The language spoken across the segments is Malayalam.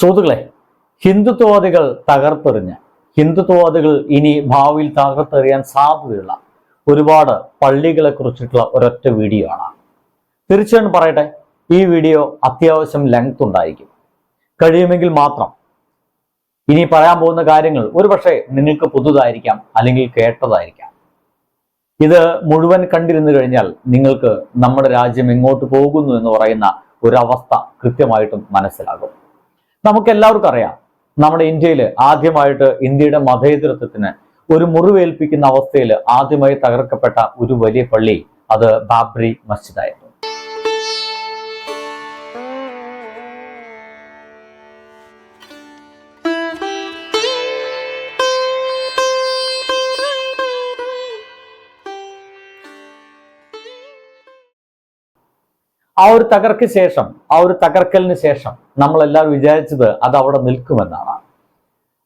സുഹൃത്തുക്കളെ ഹിന്ദുത്വവാദികൾ തകർത്തെറിഞ്ഞ് ഹിന്ദുത്വവാദികൾ ഇനി ഭാവിയിൽ തകർത്തെറിയാൻ സാധ്യതയുള്ള ഒരുപാട് പള്ളികളെ കുറിച്ചിട്ടുള്ള ഒരൊറ്റ വീഡിയോ ആണ്. തീർച്ചയായും പറയട്ടെ ഈ വീഡിയോ അത്യാവശ്യം ലെങ്ത് ഉണ്ടായിരിക്കും. കഴിയുമെങ്കിൽ മാത്രം ഇനി പറയാൻ പോകുന്ന കാര്യങ്ങൾ ഒരുപക്ഷെ നിങ്ങൾക്ക് പുതുതായിരിക്കാം അല്ലെങ്കിൽ കേട്ടതായിരിക്കാം. ഇത് മുഴുവൻ കണ്ടിരുന്നു കഴിഞ്ഞാൽ നിങ്ങൾക്ക് നമ്മുടെ രാജ്യം എങ്ങോട്ട് പോകുന്നു എന്ന് പറയുന്ന ഒരവസ്ഥ കൃത്യമായിട്ടും മനസ്സിലാകും. നമുക്ക് എല്ലാവർക്കും അറിയാം. നമ്മുടെ ഇന്ത്യയിൽ ആദ്യമായിട്ട് ഇന്ത്യയുടെ മതേതൃത്വത്തിന് ഒരു മുറിവേൽപ്പിക്കുന്ന അവസ്ഥയിൽ ആദ്യമായി തകർക്കപ്പെട്ട ഒരു വലിയ പള്ളി അത് ബാബ്രി മസ്ജിദായിരുന്നു. ആ ഒരു തകർക്ക് ശേഷം ആ ഒരു തകർക്കലിന് ശേഷം നമ്മളെല്ലാവരും വിചാരിച്ചത് അത് അവിടെ നിൽക്കുമെന്നാണ്.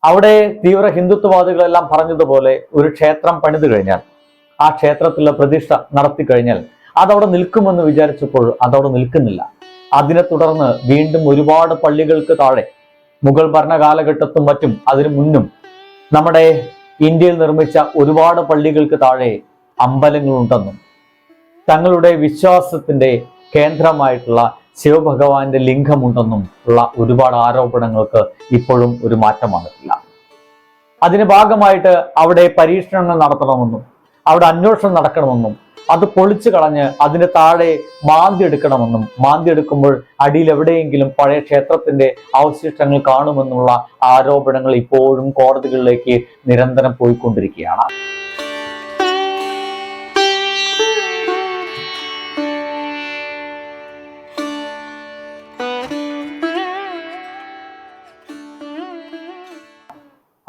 അവിടെ തീവ്ര ഹിന്ദുത്വവാദികളെല്ലാം പറഞ്ഞതുപോലെ ഒരു ക്ഷേത്രം പണിതു കഴിഞ്ഞാൽ ആ ക്ഷേത്രത്തിലെ പ്രതിഷ്ഠ നടത്തി കഴിഞ്ഞാൽ അതവിടെ നിൽക്കുമെന്ന് വിചാരിച്ചപ്പോൾ അതവിടെ നിൽക്കുന്നില്ല. അതിനെ തുടർന്ന് വീണ്ടും ഒരുപാട് പള്ളികൾക്ക് താഴെ മുഗൾ ഭരണകാലഘട്ടത്തും മറ്റും അതിനു മുന്നും നമ്മുടെ ഇന്ത്യയിൽ നിർമ്മിച്ച ഒരുപാട് പള്ളികൾക്ക് താഴെ അമ്പലങ്ങളുണ്ടെന്നും തങ്ങളുടെ വിശ്വാസത്തിന്റെ കേന്ദ്രമായിട്ടുള്ള ശിവഭഗവാന്റെ ലിംഗമുണ്ടെന്നും ഉള്ള ഒരുപാട് ആരോപണങ്ങൾക്ക് ഇപ്പോഴും ഒരു മാറ്റം വന്നിട്ടില്ല. അതിന് ഭാഗമായിട്ട് അവിടെ പരീക്ഷണങ്ങൾ നടത്തണമെന്നും അവിടെ അന്വേഷണം നടക്കണമെന്നും അത് പൊളിച്ചു കളഞ്ഞ് അതിന് താഴെ മാന്തി എടുക്കണമെന്നും മാന്തി എടുക്കുമ്പോൾ അടിയിൽ എവിടെയെങ്കിലും പഴയ ക്ഷേത്രത്തിന്റെ അവശിഷ്ടങ്ങൾ കാണുമെന്നുള്ള ആരോപണങ്ങൾ ഇപ്പോഴും കോടതികളിലേക്ക് നിരന്തരം പോയിക്കൊണ്ടിരിക്കുകയാണ്.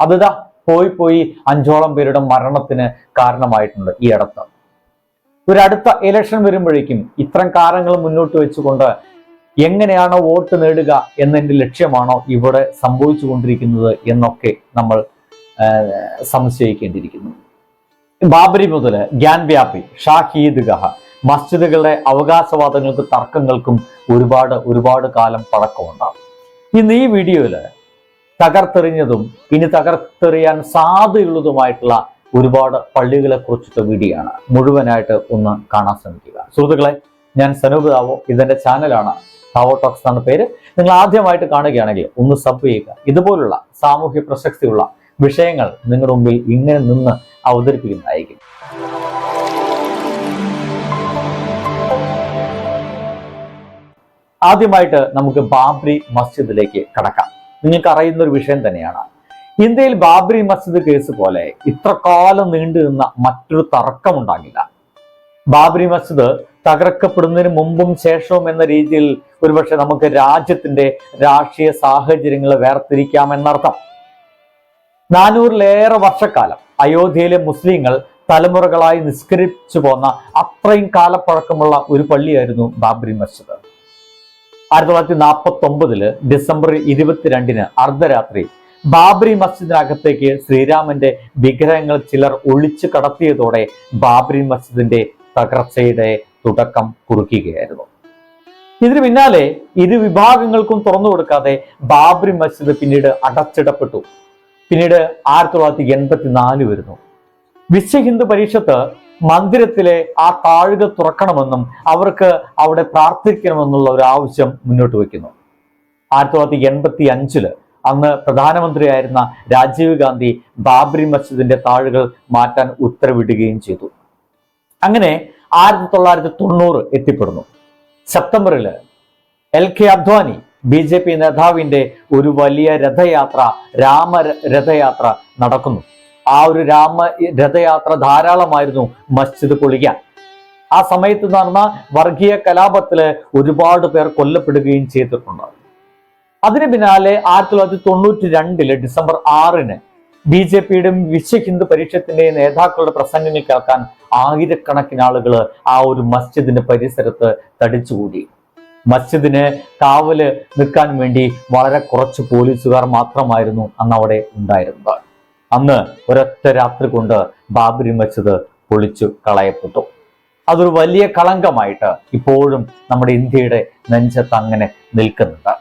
അതിതാ പോയി പോയി അഞ്ചോളം പേരുടെ മരണത്തിന് കാരണമായിട്ടുണ്ട് ഈ അടുത്ത്. ഒരു അടുത്ത ഇലക്ഷൻ വരുമ്പോഴേക്കും ഇത്തരം കാരണങ്ങൾ മുന്നോട്ട് വെച്ചുകൊണ്ട് എങ്ങനെയാണോ വോട്ട് നേടുക എന്നതിന്റെ ലക്ഷ്യമാണോ ഇവിടെ സംഭവിച്ചു കൊണ്ടിരിക്കുന്നത് എന്നൊക്കെ നമ്മൾ സംശയിക്കേണ്ടിയിരിക്കുന്നു. ബാബരി മുതൽ ഗ്യാൻ വ്യാപി ഷാഹീദ് ഗഹ മസ്ജിദുകളുടെ അവകാശവാദങ്ങൾക്ക് തർക്കങ്ങൾക്കും ഒരുപാട് ഒരുപാട് കാലം പഴക്കമുണ്ടാകും. ഇന്ന് ഈ വീഡിയോയിൽ തകർത്തെറിഞ്ഞതും ഇനി തകർത്തെറിയാൻ സാധ്യതയുള്ളതുമായിട്ടുള്ള ഒരുപാട് പള്ളികളെ കുറിച്ചിട്ട് വീഡിയോയാണ് മുഴുവനായിട്ട് ഒന്ന് കാണാൻ ശ്രമിക്കുക. സുഹൃത്തുക്കളെ ഞാൻ സനൂപ് താവോ ഇതെന്റെ ചാനലാണ് താവോ ടോക്സ് എന്നാണ് പേര്. നിങ്ങൾ ആദ്യമായിട്ട് കാണുകയാണെങ്കിൽ ഒന്ന് സബ് ചെയ്യുക. ഇതുപോലുള്ള സാമൂഹ്യ പ്രസക്തിയുള്ള വിഷയങ്ങൾ നിങ്ങളുടെ മുമ്പിൽ ഇങ്ങനെ നിന്ന് അവതരിപ്പിക്കുന്നതായിരിക്കും. ആദ്യമായിട്ട് നമുക്ക് ബാബ്രി മസ്ജിദിലേക്ക് കടക്കാം. നിങ്ങൾക്ക് അറിയുന്ന ഒരു വിഷയം തന്നെയാണ്. ഇന്ത്യയിൽ ബാബ്രി മസ്ജിദ് കേസ് പോലെ ഇത്ര കാലം നീണ്ടു നിന്ന മറ്റൊരു തർക്കമുണ്ടാകില്ല. ബാബ്രി മസ്ജിദ് തകർക്കപ്പെടുന്നതിന് മുമ്പും ശേഷവും എന്ന രീതിയിൽ ഒരുപക്ഷെ നമുക്ക് രാജ്യത്തിന്റെ രാഷ്ട്രീയ സാഹചര്യങ്ങളെ വേർതിരിക്കാമെന്നർത്ഥം. നാനൂറിലേറെ വർഷക്കാലം അയോധ്യയിലെ മുസ്ലിങ്ങൾ തലമുറകളായി നിസ്കരിച്ചു പോന്ന അത്രയും കാലപ്പഴക്കമുള്ള ഒരു പള്ളിയായിരുന്നു ബാബ്രി മസ്ജിദ്. ആയിരത്തി തൊള്ളായിരത്തി നാൽപ്പത്തി ഒമ്പതിൽ ഡിസംബർ ഇരുപത്തിരണ്ടിന് അർദ്ധരാത്രി ബാബറി മസ്ജിദിനകത്തേക്ക് ശ്രീരാമന്റെ വിഗ്രഹങ്ങൾ ചിലർ ഒളിച്ചു കടത്തിയതോടെ ബാബറി മസ്ജിദിന്റെ തകർച്ചയുടെ തുടക്കം കുറിക്കുകയായിരുന്നു. ഇതിനു പിന്നാലെ ഇരു വിഭാഗങ്ങൾക്കും തുറന്നു കൊടുക്കാതെ ബാബറി മസ്ജിദ് പിന്നീട് അടച്ചിടപ്പെട്ടു. പിന്നീട് ആയിരത്തി തൊള്ളായിരത്തി എൺപത്തിനാല് വരുന്നു. വിശ്വ ഹിന്ദു പരിഷത്ത് മന്ദിരത്തിലെ ആ താഴുക തുറക്കണമെന്നും അവർക്ക് അവിടെ പ്രാർത്ഥിക്കണമെന്നുള്ള ഒരു ആവശ്യം മുന്നോട്ട് വയ്ക്കുന്നു. ആയിരത്തി തൊള്ളായിരത്തി എൺപത്തി അഞ്ചിൽ അന്ന് പ്രധാനമന്ത്രിയായിരുന്ന രാജീവ് ഗാന്ധി ബാബരി മസ്ജിദിന്റെ താഴുകൾ മാറ്റാൻ ഉത്തരവിടുകയും ചെയ്തു. അങ്ങനെ ആയിരത്തി തൊള്ളായിരത്തി തൊണ്ണൂറ് എത്തിപ്പെടുന്നു. സെപ്റ്റംബറിൽ L K Advani B J P നേതാവിന്റെ ഒരു വലിയ രഥയാത്ര രാമ രഥയാത്ര നടക്കുന്നു. ആ ഒരു രാമ രഥയാത്ര ധാരാളമായിരുന്നു മസ്ജിദ് പൊളിക്കാൻ. ആ സമയത്ത് നടന്ന വർഗീയ കലാപത്തിൽ ഒരുപാട് പേർ കൊല്ലപ്പെടുകയും ചെയ്തിട്ടുണ്ട്. അതിന് പിന്നാലെ ആയിരത്തി തൊള്ളായിരത്തി തൊണ്ണൂറ്റി രണ്ടിൽ ഡിസംബർ ആറിന് ബി ജെ പിയുടെയും വിശ്വ ഹിന്ദു പരീക്ഷത്തിന്റെയും നേതാക്കളുടെ പ്രസംഗങ്ങൾ കേൾക്കാൻ ആയിരക്കണക്കിന് ആളുകൾ ആ ഒരു മസ്ജിദിന്റെ പരിസരത്ത് തടിച്ചുകൂടി. മസ്ജിദിന് കാവൽ നിൽക്കാൻ വേണ്ടി വളരെ കുറച്ച് പോലീസുകാർ മാത്രമായിരുന്നു അന്ന് അവിടെ ഉണ്ടായിരുന്നത്. അന്ന് ഒരൊറ്റ രാത്രി കൊണ്ട് ബാബരി മസ്ജിദ് പൊളിച്ചു കളയപ്പെട്ടു. അതൊരു വലിയ കളങ്കമായിട്ട് ഇപ്പോഴും നമ്മുടെ ഇന്ത്യയുടെ നെഞ്ചത്ത് അങ്ങനെ നിൽക്കുന്നുണ്ട്.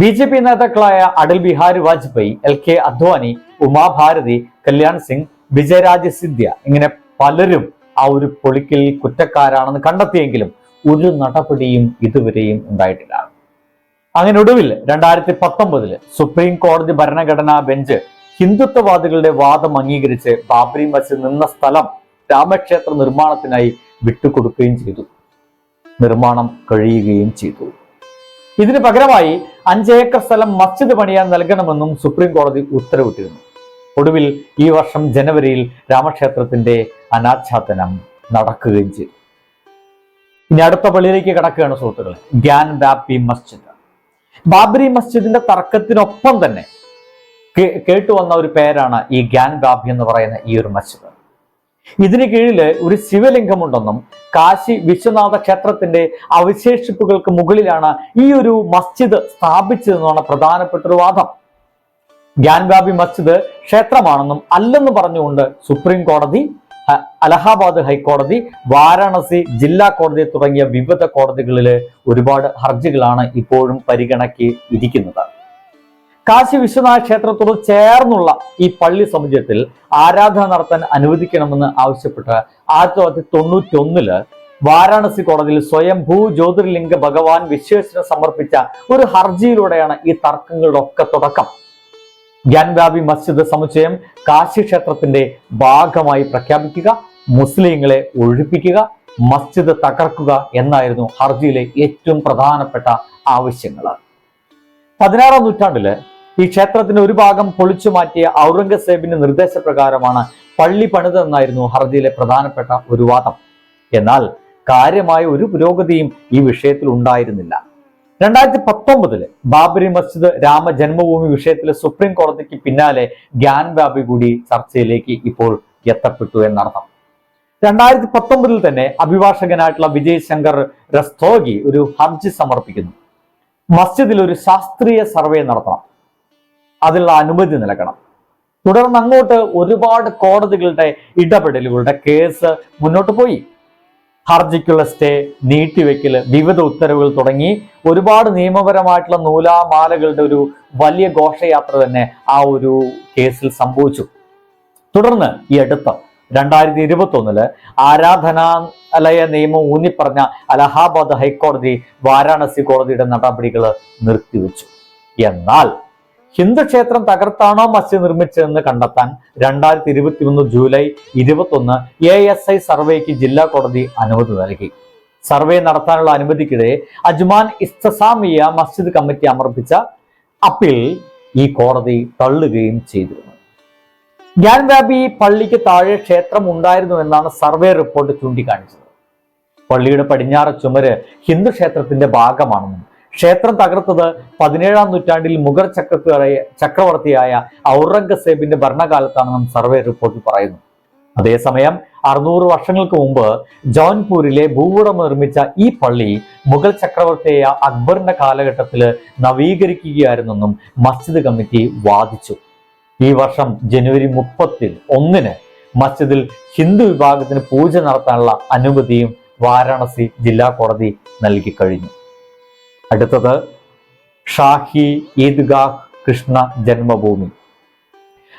ബി ജെ പി നേതാക്കളായ അടൽ ബിഹാരി വാജ്പേയി എൽ കെ അദ്വാനി ഉമാഭാരതി കല്യാൺ സിംഗ് വിജയരാജ സിന്ധ്യ ഇങ്ങനെ പലരും ആ ഒരു പൊളിക്കൽ കുറ്റക്കാരാണെന്ന് കണ്ടെത്തിയെങ്കിലും ഒരു നടപടിയും ഇതുവരെയും ഉണ്ടായിട്ടില്ല. അങ്ങനെ ഒടുവിൽ രണ്ടായിരത്തി പത്തൊമ്പതിൽ സുപ്രീം കോടതി ഭരണഘടനാ ബെഞ്ച് ഹിന്ദുത്വവാദികളുടെ വാദം അംഗീകരിച്ച് ബാബരി മസ്ജിദ് നിന്ന സ്ഥലം രാമക്ഷേത്ര നിർമ്മാണത്തിനായി വിട്ടുകൊടുക്കുകയും ചെയ്തു. നിർമ്മാണം കഴിയുകയും ചെയ്തു. ഇതിന് പകരമായി അഞ്ച് ഏക്കർ സ്ഥലം മസ്ജിദ് പണിയാൻ നൽകണമെന്നും സുപ്രീം കോടതി ഉത്തരവിട്ടിരുന്നു. ഒടുവിൽ ഈ വർഷം ജനുവരിയിൽ രാമക്ഷേത്രത്തിന്റെ അനാച്ഛാദനം നടക്കുകയും ചെയ്തു. ഇനി അടുത്ത പള്ളിയിലേക്ക് കടക്കുകയാണ് സുഹൃത്തുക്കളെ. ഗ്യാൻ ബാപ്പി മസ്ജിദ്. ബാബരി മസ്ജിദിന്റെ തർക്കത്തിനൊപ്പം തന്നെ കേട്ടു വന്ന ഒരു പേരാണ് ഈ ഗ്യാൻ ബാബി എന്ന് പറയുന്ന ഈ ഒരു മസ്ജിദ് ഇതിന് കീഴിൽ ഒരു ശിവലിംഗമുണ്ടെന്നും കാശി വിശ്വനാഥ ക്ഷേത്രത്തിന്റെ അവശേഷിപ്പുകൾക്ക് മുകളിലാണ് ഈ ഒരു മസ്ജിദ് സ്ഥാപിച്ചതെന്നാണ് പ്രധാനപ്പെട്ട ഒരു വാദം. ഗ്യാൻബാബി മസ്ജിദ് ക്ഷേത്രമാണെന്നും അല്ലെന്ന് പറഞ്ഞുകൊണ്ട് സുപ്രീം കോടതി അലഹാബാദ് ഹൈക്കോടതി വാരാണസി ജില്ലാ കോടതി തുടങ്ങിയ വിവിധ കോടതികളിൽ ഒരുപാട് ഹർജികളാണ് ഇപ്പോഴും പരിഗണക്ക് ഇരിക്കുന്നത് കാശി വിശ്വനാഥ ക്ഷേത്രത്തോട് ചേർന്നുള്ള ഈ പള്ളി സമുച്ചയത്തിൽ ആരാധന നടത്താൻ അനുവദിക്കണമെന്ന് ആവശ്യപ്പെട്ട് ആയിരത്തി തൊള്ളായിരത്തി തൊണ്ണൂറ്റി ഒന്നിൽ വാരാണസി കോടതിയിൽ സ്വയംഭൂ ജ്യോതിർലിംഗ ഭഗവാൻ വിശ്വേശ്വരൻ സമർപ്പിച്ച ഒരു ഹർജിയിലൂടെയാണ് ഈ തർക്കങ്ങളുടെ ഒക്കെ തുടക്കം. ഗ്യാൻബാബി മസ്ജിദ് സമുച്ചയം കാശി ക്ഷേത്രത്തിന്റെ ഭാഗമായി പ്രഖ്യാപിക്കുക മുസ്ലിങ്ങളെ ഒഴിപ്പിക്കുക മസ്ജിദ് തകർക്കുക എന്നായിരുന്നു ഹർജിയിലെ ഏറ്റവും പ്രധാനപ്പെട്ട ആവശ്യങ്ങൾ പതിനാറാം നൂറ്റാണ്ടിൽ ഈ ക്ഷേത്രത്തിന്റെ ഒരു ഭാഗം പൊളിച്ചു മാറ്റിയ ഔറംഗസേബിന്റെ നിർദ്ദേശപ്രകാരമാണ് പള്ളി പണിതെന്നായിരുന്നു ഹർജിയിലെ പ്രധാനപ്പെട്ട ഒരു വാദം. എന്നാൽ കാര്യമായ ഒരു പുരോഗതിയും ഈ വിഷയത്തിൽ ഉണ്ടായിരുന്നില്ല. രണ്ടായിരത്തി പത്തൊമ്പതിൽ ബാബരി മസ്ജിദ് രാമ ജന്മഭൂമി വിഷയത്തിലെ സുപ്രീം കോടതിക്ക് പിന്നാലെ ഗ്യാൻ ബാബി കൂടി ചർച്ചയിലേക്ക് ഇപ്പോൾ എത്തപ്പെട്ടു എന്നർത്ഥം. രണ്ടായിരത്തി പത്തൊമ്പതിൽ തന്നെ അഭിഭാഷകനായിട്ടുള്ള വിജയ് ശങ്കർ രസ്തോഗി ഒരു ഹർജി സമർപ്പിക്കുന്നു. മസ്ജിദിൽ ഒരു ശാസ്ത്രീയ സർവേ നടത്തണം. അതിനുള്ള അനുമതി നൽകണം. തുടർന്ന് അങ്ങോട്ട് ഒരുപാട് കോടതികളുടെ ഇടപെടലുകളുടെ കേസ് മുന്നോട്ട് പോയി. ഹർജിക്കുള്ള സ്റ്റേ നീട്ടിവെക്കൽ വിവിധ ഉത്തരവുകൾ തുടങ്ങി. ഒരുപാട് നിയമപരമായിട്ടുള്ള നൂലാമാലകളുടെ ഒരു വലിയ ഘോഷയാത്ര തന്നെ ആ ഒരു കേസിൽ സംഭവിച്ചു. തുടർന്ന് ഈ അടുത്ത. രണ്ടായിരത്തി ഇരുപത്തി ഒന്നിൽ ആരാധനാലയ നിയമം ഊന്നിപ്പറഞ്ഞ അലഹാബാദ് ഹൈക്കോടതി വാരാണസി കോടതിയുടെ നടപടികൾ നിർത്തിവെച്ചു. എന്നാൽ ഹിന്ദു ക്ഷേത്രം തകർത്താണോ മസ്ജിദ് നിർമ്മിച്ചതെന്ന് കണ്ടെത്താൻ രണ്ടായിരത്തി ഇരുപത്തി ഒന്ന് ജൂലൈ ഇരുപത്തി ഒന്ന് എ എസ് ഐ സർവേക്ക് ജില്ലാ കോടതി അനുമതി നൽകി. സർവേ നടത്താനുള്ള അനുമതിക്കിടെ അജ്മാൻ ഇസ്തസാമിയ മസ്ജിദ് കമ്മിറ്റി സമർപ്പിച്ച അപ്പീൽ ഈ കോടതി തള്ളുകയും ചെയ്തിരുന്നു. ഗ്യാൻവാബി പള്ളിക്ക് താഴെ ക്ഷേത്രം ഉണ്ടായിരുന്നു എന്നാണ് സർവേ റിപ്പോർട്ട് ചൂണ്ടിക്കാണിച്ചത്. പള്ളിയുടെ പടിഞ്ഞാറ് ചുമര് ഹിന്ദു ക്ഷേത്രത്തിന്റെ ഭാഗമാണെന്നും ക്ഷേത്രം തകർത്തത് പതിനേഴാം നൂറ്റാണ്ടിൽ മുഗർ ചക്രവർത്തിയായ ചക്രവർത്തിയായ ഔറംഗസേബിന്റെ ഭരണകാലത്താണെന്നും സർവേ റിപ്പോർട്ടിൽ പറയുന്നു. അതേസമയം അറുന്നൂറ് വർഷങ്ങൾക്ക് മുമ്പ് ജോൻപൂരിലെ ഭൂവുടമ നിർമ്മിച്ച ഈ പള്ളി മുഗൾ ചക്രവർത്തിയായ അക്ബറിന്റെ കാലഘട്ടത്തിൽ നവീകരിക്കുകയായിരുന്നെന്നും മസ്ജിദ് കമ്മിറ്റി വാദിച്ചു. ഈ വർഷം ജനുവരി മുപ്പത്തി ഒന്നിന് മസ്ജിദിൽ ഹിന്ദു വിഭാഗത്തിന് പൂജ നടത്താനുള്ള അനുമതിയും വാരാണസി ജില്ലാ കോടതി നൽകി കഴിഞ്ഞു. അടുത്തത് ഷാഹി ഈദ്ഗാഹ് കൃഷ്ണ ജന്മഭൂമി.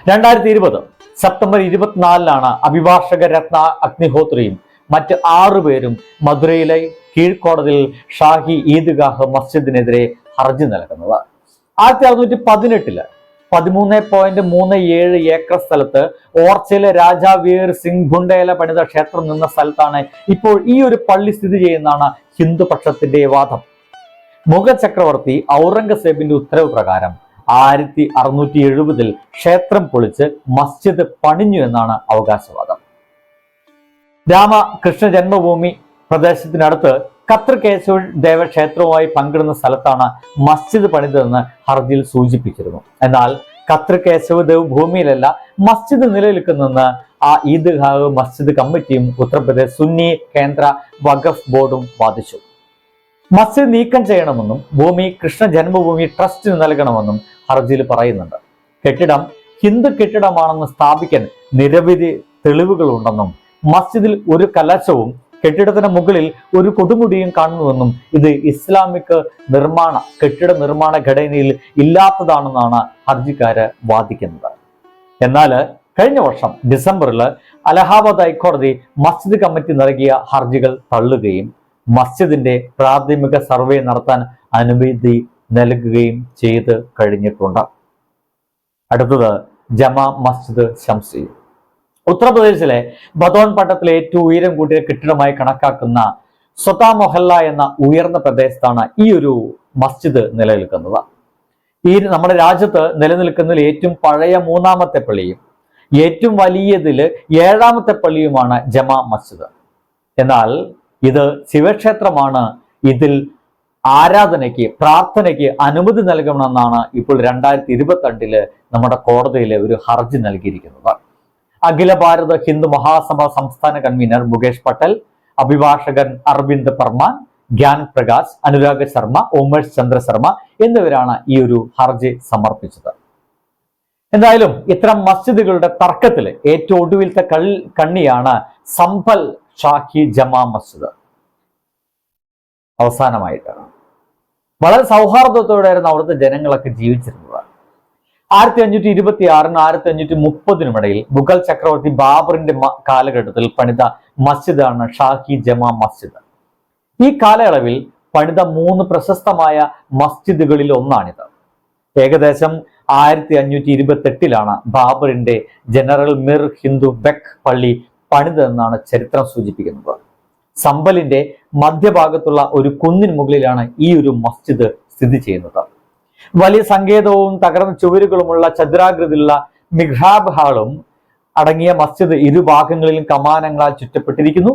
രണ്ടായിരത്തി ഇരുപത് സെപ്റ്റംബർ ഇരുപത്തിനാലിനാണ് അഭിഭാഷക രത്ന അഗ്നിഹോത്രിയും മറ്റ് ആറുപേരും മധുരയിലെ കീഴ്ക്കോടതിയിൽ ഷാഹി ഈദ്ഗാഹ് മസ്ജിദിനെതിരെ ഹർജി നൽകുന്നത്. ആയിരത്തി അറുന്നൂറ്റി പതിനെട്ടിൽ പതിമൂന്ന് പോയിന്റ് മൂന്ന് ഏഴ് ഏക്കർ സ്ഥലത്ത് ഓർച്ചയിലെ രാജാ വീർ സിംഗ് ഗുണ്ടേല പണിത ക്ഷേത്രം നിന്ന സ്ഥലത്താണ് ഇപ്പോൾ ഈ ഒരു പള്ളി സ്ഥിതി ചെയ്യുന്നതാണ് ഹിന്ദുപക്ഷത്തിന്റെ വാദം. മുഗൾ ചക്രവർത്തി ഔറംഗസേബിന്റെ ഉത്തരവ് പ്രകാരം ആയിരത്തി അറുന്നൂറ്റി എഴുപതിൽ ക്ഷേത്രം പൊളിച്ച് മസ്ജിദ് പണിഞ്ഞു എന്നാണ് അവകാശവാദം. രാമകൃഷ്ണ ജന്മഭൂമി പ്രദേശത്തിനടുത്ത് ഖത്തർ കേശവ ദേവക്ഷേത്രവുമായി പങ്കിടുന്ന സ്ഥലത്താണ് മസ്ജിദ് പണിതെന്ന് ഹർജിയിൽ സൂചിപ്പിച്ചിരുന്നു. എന്നാൽ ഖത്തർ ദേവ് ഭൂമിയിലല്ല മസ്ജിദ് നിലനിൽക്കുന്നെന്ന് ആ ഈദ്ഗാഹ് മസ്ജിദ് കമ്മിറ്റിയും ഉത്തർപ്രദേശ് സുന്നി കേന്ദ്ര വഖഫ് ബോർഡും വാദിച്ചു. മസ്ജിദ് നീക്കം ചെയ്യണമെന്നും ഭൂമി കൃഷ്ണ ജന്മഭൂമി ട്രസ്റ്റിന് നൽകണമെന്നും ഹർജിയിൽ പറയുന്നുണ്ട്. കെട്ടിടം ഹിന്ദു കെട്ടിടമാണെന്ന് സ്ഥാപിക്കാൻ നിരവധി തെളിവുകളുണ്ടെന്നും മസ്ജിദിൽ ഒരു കലശവും കെട്ടിടത്തിന് മുകളിൽ ഒരു കൊടുമുടിയും കാണുന്നുവെന്നും ഇത് ഇസ്ലാമിക് നിർമ്മാണ കെട്ടിട നിർമ്മാണ ഘടനയിൽ ഇല്ലാത്തതാണെന്നാണ് ഹർജിക്കാര് വാദിക്കുന്നത്. എന്നാൽ കഴിഞ്ഞ വർഷം ഡിസംബറിൽ അലഹാബാദ് ഹൈക്കോടതി മസ്ജിദ് കമ്മിറ്റി നൽകിയ ഹർജികൾ തള്ളുകയും മസ്ജിദിന്റെ പ്രാഥമിക സർവേ നടത്താൻ അനുമതി നൽകുകയും ചെയ്ത് കഴിഞ്ഞിട്ടുണ്ട്. അടുത്തത് ജമാ മസ്ജിദ് ഷംസി ഉത്തർപ്രദേശിലെ ബദോൺ പട്ടണത്തിലെ ഏറ്റവും ഉയരം കൂടിയ കെട്ടിടമായി കണക്കാക്കുന്ന സ്വതാ മൊഹല്ല എന്ന ഉയർന്ന പ്രദേശത്താണ് ഈ ഒരു മസ്ജിദ് നിലനിൽക്കുന്നത്. ഈ നമ്മുടെ രാജ്യത്ത് നിലനിൽക്കുന്നതിൽ ഏറ്റവും പഴയ മൂന്നാമത്തെ പള്ളിയും ഏറ്റവും വലിയതിൽ ഏഴാമത്തെ പള്ളിയുമാണ് ജമാ മസ്ജിദ്. എന്നാൽ ഇത് ശിവക്ഷേത്രമാണ്. ഇതിൽ ആരാധനയ്ക്ക് പ്രാർത്ഥനയ്ക്ക് അനുമതി നൽകണമെന്നാണ് ഇപ്പോൾ രണ്ടായിരത്തി ഇരുപത്തിരണ്ടിൽ നമ്മുടെ കോടതിയിൽ ഒരു ഹർജി നൽകിയിരിക്കുന്നത്. അഖില ഭാരത ഹിന്ദു മഹാസഭ സംസ്ഥാന കൺവീനർ മുകേഷ് പട്ടേൽ അഭിഭാഷകൻ അരവിന്ദ് പർമാൻ ഗ്യാൻ പ്രകാശ് അനുരാഗ് ശർമ്മ ഉമേഷ് ചന്ദ്ര ശർമ്മ എന്നിവരാണ് ഈ ഒരു ഹർജി സമർപ്പിച്ചത്. എന്തായാലും ഇത്തരം മസ്ജിദുകളുടെ തർക്കത്തിൽ ഏറ്റവും ഒടുവിലത്തെ കൾ കണ്ണിയാണ് സംഭൽ ഷാഹി ജമാ മസ്ജിദ്. അവസാനമായിട്ട്. വളരെ സൗഹാർദ്ദത്തോടെയായിരുന്നു അവിടുത്തെ ജനങ്ങളൊക്കെ ജീവിച്ചിരുന്നത്. ആയിരത്തി അഞ്ഞൂറ്റി ഇരുപത്തി ആറിന് ആയിരത്തി അഞ്ഞൂറ്റി മുപ്പതിനും ഇടയിൽ മുഗൾ ചക്രവർത്തി ബാബറിന്റെ കാലഘട്ടത്തിൽ പണിത മസ്ജിദാണ് ഷാഹി ജമാ മസ്ജിദ്. ഈ കാലയളവിൽ പണിത മൂന്ന് പ്രശസ്തമായ മസ്ജിദുകളിൽ ഒന്നാണിത്. ഏകദേശം ആയിരത്തി അഞ്ഞൂറ്റി ഇരുപത്തി എട്ടിലാണ് ബാബറിന്റെ ജനറൽ മിർ ഹിന്ദു ബെക് പള്ളി പണിതെന്നാണ് ചരിത്രം സൂചിപ്പിക്കുന്നത്. സമ്പലിന്റെ മധ്യഭാഗത്തുള്ള ഒരു കുന്നിന് മുകളിലാണ് ഈ ഒരു മസ്ജിദ് സ്ഥിതി ചെയ്യുന്നത്. വലിയ സങ്കേതവും തകർന്ന ചുവരുകളുമുള്ള ചതുരാകൃതിയിലുള്ള മിഹ്റാബ് ഹാളും അടങ്ങിയ മസ്ജിദ് ഇരുഭാഗങ്ങളിലും കമാനങ്ങളാൽ ചുറ്റപ്പെട്ടിരിക്കുന്നു.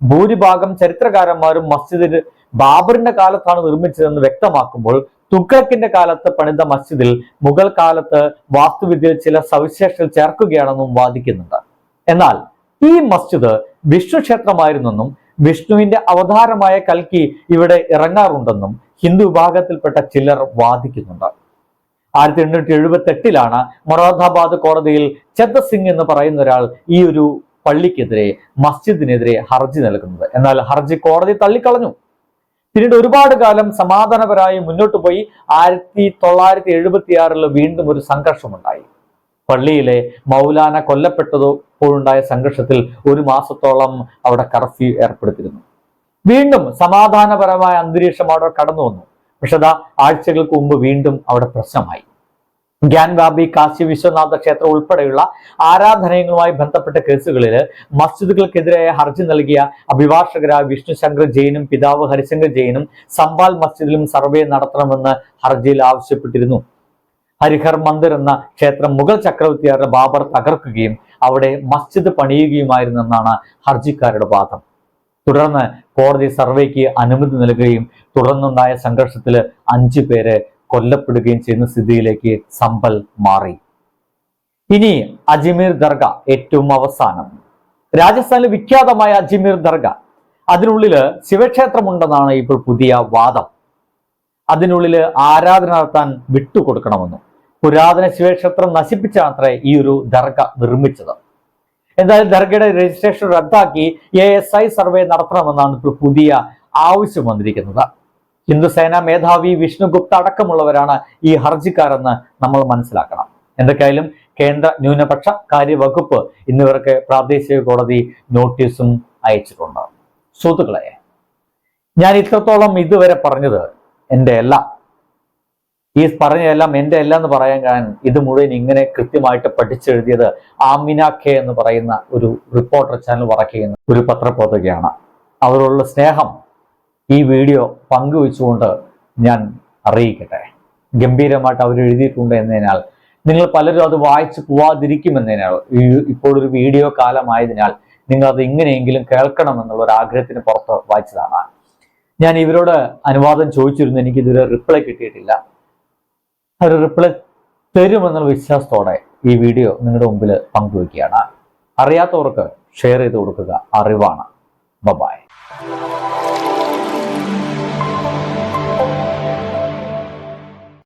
ഭൂരിഭാഗം ചരിത്രകാരന്മാരും മസ്ജിദ് ബാബറിന്റെ കാലത്താണ് നിർമ്മിച്ചതെന്ന് വ്യക്തമാക്കുമ്പോൾ തുഗ്ലക്കിന്റെ കാലത്ത് പണിത മസ്ജിദിൽ മുഗൾ കാലത്ത് വാസ്തുവിദ്യയിൽ ചില സവിശേഷതകൾ ചേർക്കുകയാണെന്നും വാദിക്കുന്നുണ്ട്. എന്നാൽ ഈ മസ്ജിദ് വിഷ്ണു ക്ഷേത്രമായിരുന്നെന്നും വിഷ്ണുവിന്റെ അവതാരമായ കൽക്കി ഇവിടെ ഇറങ്ങാറുണ്ടെന്നും ഹിന്ദു വിഭാഗത്തിൽപ്പെട്ട ചിലർ വാദിക്കുന്നുണ്ട്. ആയിരത്തി എണ്ണൂറ്റി എഴുപത്തി എട്ടിലാണ് മൊറാദാബാദ് കോടതിയിൽ ചദ്ദ സിംഗ് എന്ന് പറയുന്ന ഒരാൾ ഈ ഒരു പള്ളിക്കെതിരെ മസ്ജിദിനെതിരെ ഹർജി നൽകുന്നത്. എന്നാൽ ഹർജി കോടതി തള്ളിക്കളഞ്ഞു. പിന്നീട് ഒരുപാട് കാലം സമാധാനപരമായി മുന്നോട്ട് പോയി ആയിരത്തി തൊള്ളായിരത്തി എഴുപത്തി ആറിൽ വീണ്ടും ഒരു സംഘർഷമുണ്ടായി. പള്ളിയിലെ മൗലാന കൊല്ലപ്പെട്ടതോ കൊല്ലപ്പെട്ടതോപ്പോഴുണ്ടായ സംഘർഷത്തിൽ ഒരു മാസത്തോളം അവിടെ കർഫ്യൂ ഏർപ്പെടുത്തിയിരുന്നു. വീണ്ടും സമാധാനപരമായ അന്തരീക്ഷം അവിടെ കടന്നു വന്നു. പക്ഷെ അതാ ആഴ്ചകൾക്ക് മുമ്പ് വീണ്ടും അവിടെ പ്രശ്നമായി. ഗ്യാൻവാബി കാശി വിശ്വനാഥ ക്ഷേത്രം ഉൾപ്പെടെയുള്ള ആരാധനയങ്ങളുമായി ബന്ധപ്പെട്ട കേസുകളിൽ മസ്ജിദുകൾക്കെതിരായ ഹർജി നൽകിയ അഭിഭാഷകരായ വിഷ്ണു ശങ്കർ ജെയിനും പിതാവ് ഹരിശങ്കർ ജെയിനും സമ്പാൽ മസ്ജിദിലും സർവേ നടത്തണമെന്ന് ഹർജിയിൽ ആവശ്യപ്പെട്ടിരുന്നു. ഹരിഹർ മന്ദിർ എന്ന ക്ഷേത്രം മുഗൾ ചക്രവർത്തിയാരുടെ ബാബർ തകർക്കുകയും അവിടെ മസ്ജിദ് പണിയുകയുമായിരുന്നെന്നാണ് ഹർജിക്കാരുടെ വാദം. തുടർന്ന് കോടതി സർവേക്ക് അനുമതി നൽകുകയും തുടർന്നുണ്ടായ സംഘർഷത്തിൽ അഞ്ചു പേര് കൊല്ലപ്പെടുകയും ചെയ്യുന്ന സ്ഥിതിയിലേക്ക് സമ്പൽ മാറി. ഇനി അജ്മീർ ദർഗ ഏറ്റവും അവസാനം. രാജസ്ഥാനിലെ വിഖ്യാതമായ അജ്മീർ ദർഗ. അതിനുള്ളിൽ ശിവക്ഷേത്രമുണ്ടെന്നാണ് ഇപ്പോൾ പുതിയ വാദം. അതിനുള്ളിൽ ആരാധന നടത്താൻ വിട്ടുകൊടുക്കണമെന്നും. പുരാതന ശിവക്ഷേത്രം നശിപ്പിച്ചാണത്രേ ഈ ഒരു ദർഗ നിർമ്മിച്ചത്. എന്തായാലും ദർഗയുടെ രജിസ്ട്രേഷൻ റദ്ദാക്കി എ എസ് ഐ സർവേ നടത്തണമെന്നാണ് ഇപ്പോൾ പുതിയ ആവശ്യം വന്നിരിക്കുന്നത്. ഹിന്ദുസേന മേധാവി വിഷ്ണു ഗുപ്ത അടക്കമുള്ളവരാണ് ഈ ഹർജിക്കാരെന്ന് നമ്മൾ മനസ്സിലാക്കണം. എന്തൊക്കെയായാലും കേന്ദ്ര ന്യൂനപക്ഷ കാര്യ വകുപ്പ് എന്നിവർക്ക് പ്രാദേശിക കോടതി നോട്ടീസും അയച്ചിട്ടുണ്ട്. സുഹൃത്തുക്കളെ ഞാൻ ഇത്രത്തോളം ഇതുവരെ പറഞ്ഞത് എന്റെ അല്ല. ഈ പറഞ്ഞതെല്ലാം എന്റെ എല്ലാം എന്ന് പറയാൻ കാരണം ഇത് മുഴുവൻ ഇങ്ങനെ കൃത്യമായിട്ട് പഠിച്ചെഴുതിയത് ആമിന കെ എന്ന് പറയുന്ന ഒരു റിപ്പോർട്ടർ ചാനൽ വർക്ക് ചെയ്യുന്ന ഒരു പത്രപ്രവർത്തകയാണ്. അവരോടുള്ള സ്നേഹം ഈ വീഡിയോ പങ്കുവെച്ചുകൊണ്ട് ഞാൻ അറിയിക്കട്ടെ. ഗംഭീരമായിട്ട് അവർ എഴുതിയിട്ടുണ്ട് എന്നതിനാൽ നിങ്ങൾ പലരും അത് വായിച്ചു പോവാതിരിക്കുമെന്നതിനാൽ ഇപ്പോൾ ഒരു വീഡിയോ കാലമായതിനാൽ നിങ്ങൾ അത് ഇങ്ങനെയെങ്കിലും കേൾക്കണമെന്നുള്ള ഒരു ആഗ്രഹത്തിന് പുറത്ത് വായിച്ചതാണ്. ഞാൻ ഇവരോട് അനുവാദം ചോദിച്ചിരുന്നു എനിക്ക് ഇതുവരെ റിപ്ലൈ കിട്ടിയിട്ടില്ല. ഒരു റിപ്ലൈ തരുമെന്നുള്ള വിശ്വാസത്തോടെ ഈ വീഡിയോ നിങ്ങളുടെ മുമ്പിൽ പങ്കുവെക്കുകയാണ് അറിയാത്തവർക്ക് ഷെയർ ചെയ്ത് കൊടുക്കുക. അറിവാണ്. ബബായ്